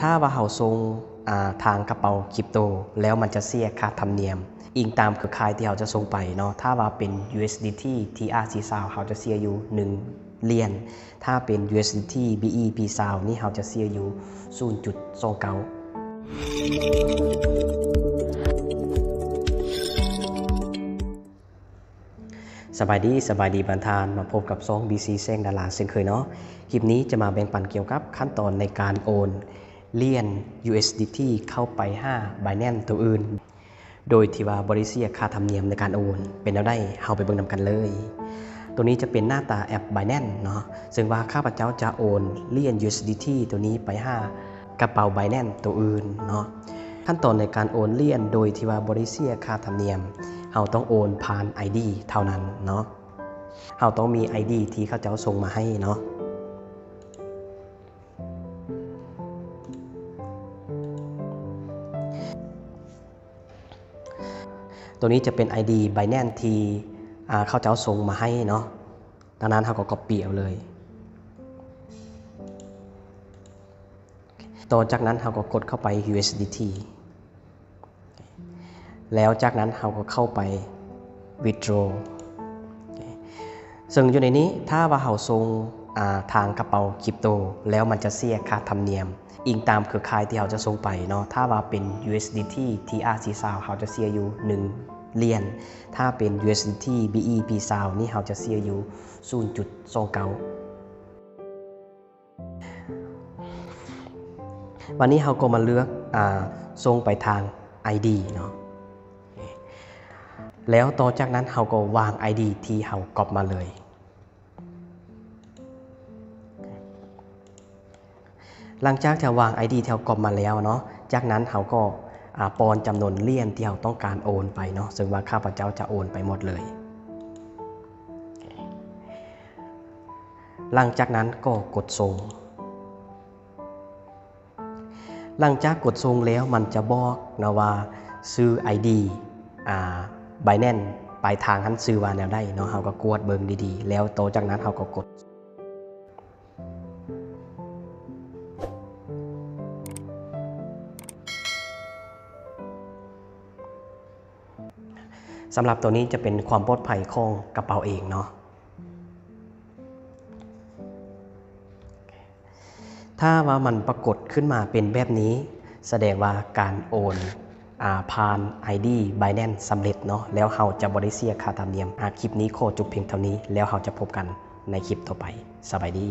ถ้าว่าเฮาส่งอ่าทางกระเป๋าคริปโต แล้วมันจะเสียค่าธรรมเนียม อิงตามเครือข่ายที่เราจะส่งไปเนาะถ้าว่าเป็น USDT TRC ซาวเขาจะเสียอยู่ 1เหรียญถ้าเป็น USDT BEP ซาวนี่เขาจะเสียอยู่0.29สบายดีสบายดีบันทานมาพบกับซอง BC เซงดาราเช่นเคยเนาะคลิปนี้จะมาแบ่งปันเกี่ยวกับขั้นตอนในการโอน เลี่ยน USDT เข้าไป 5 Binance ตัวอื่น โดยที่ว่าบริเซียค่าธรรมเนียมในการโอน เป็นเอาได้เฮาไปเบิ่งนำกันเลย ตัวนี้จะเป็นหน้าตาแอป Binance เนาะซึ่งว่าข้าพเจ้าจะโอนเลี่ยน USDT ตัวนี้ไป 5 กระเป๋า Binance ตัวอื่นเนาะขั้นตอนในการโอนเลี่ยน โดยที่ว่าบริเซียค่าธรรมเนียมเราต้องโอนผ่าน ID เท่านั้นเนาะเราต้องมี ID ที่เขาเจ้าส่งมาให้เนาะ ตัวนี้จะเป็น ID Binance ที่อ่าเขาเจ้าส่งมาให้เนาะดังนั้นเราก็ copy เอาเลย ต่อจากนั้นเราก็กดเข้าไป USDT แล้วจากนั้นเราก็เข้าไป withdraw ซึ่งอยู่ในนี้ถ้าว่าเราส่งทางกระเป๋าคริปโต แล้วมันจะเสียค่าธรรมเนียม อิงตามเครือข่ายที่เราจะส่งไปเนาะถ้าว่าเป็น USDT TRC ซาวเขาจะเสียอยู่ 1เหรียญถ้าเป็น USDT BEP ซาวนี่เขาจะเสียอยู่0.29วันนี้เราก็มาเลือกอส่งไปทาง ID เนาะ แล้วต่อจากนั้นเราก็วาง ID ที่เราก๊อปมาเลย หลังจากที่เราวาง ID ที่เราก๊อปมาแล้วเนาะจากนั้นเราก็ปอนจำนวนเหรียญที่เราต้องการโอนไปเนาะซึ่งว่าข้าพเจ้าจะโอนไปหมดเลย หลังจากนั้นก็กดส่งหลังจากกดส่งแล้วมันจะบอกนะว่าซื้อ ID อ่า Binance ปลายทางหันซื้อว่าแนวได้เนาะเฮาก็กวดเบิงดีๆ แล้วโตจากนั้นเฮาก็กด สำหรับตัวนี้จะเป็นความปลอดภัยของกระเป๋าเองเนาะถ้าว่ามันปรากฏขึ้นมาเป็นแบบนี้ แสดงว่าการโอนอาผ่าน ID Binance สำเร็จเนาะแล้วเราจะบริเซียค่าธรรมเนียมอาคลิปนี้โคจบเพียงเท่านี้ แล้วเราจะพบกันในคลิปต่อไปสบายดี